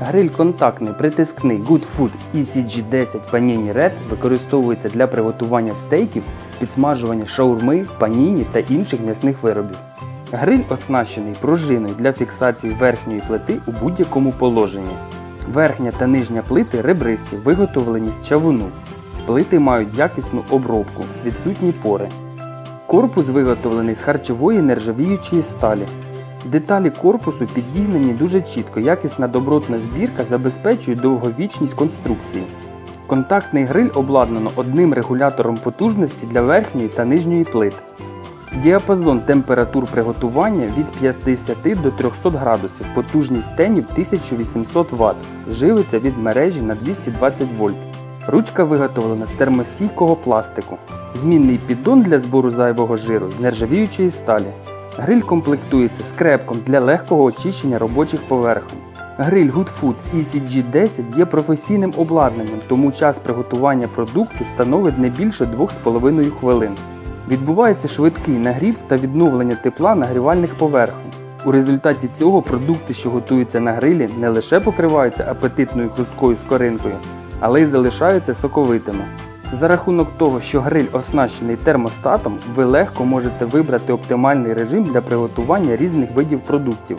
Гриль контактний притискний Good Food ECG10 Panini Red використовується для приготування стейків, підсмажування шаурми, паніні та інших м'ясних виробів. Гриль оснащений пружиною для фіксації верхньої плити у будь-якому положенні. Верхня та нижня плити ребристі, виготовлені з чавуну. Плити мають якісну обробку, відсутні пори. Корпус виготовлений з харчової нержавіючої сталі. Деталі корпусу підігнані дуже чітко, якісна добротна збірка забезпечує довговічність конструкції. Контактний гриль обладнано одним регулятором потужності для верхньої та нижньої плит. Діапазон температур приготування від 50 до 300 градусів, потужність тенів 1800 Вт, живиться від мережі на 220 вольт. Ручка виготовлена з термостійкого пластику. Змінний піддон для збору зайвого жиру з нержавіючої сталі. Гриль комплектується скрепком для легкого очищення робочих поверхонь. Гриль Goodfood ECG10 є професійним обладнанням, тому час приготування продукту становить не більше 2,5 хвилин. Відбувається швидкий нагрів та відновлення тепла нагрівальних поверхонь. У результаті цього продукти, що готуються на грилі, не лише покриваються апетитною хрусткою скоринкою, але й залишаються соковитими. За рахунок того, що гриль оснащений термостатом, ви легко можете вибрати оптимальний режим для приготування різних видів продуктів.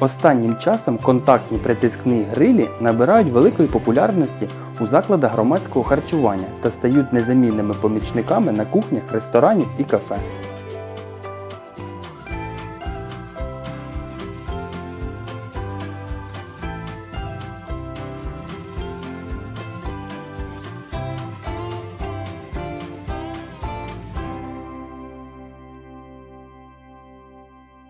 Останнім часом контактні притискні грилі набирають великої популярності у закладах громадського харчування та стають незамінними помічниками на кухнях ресторанів і кафе.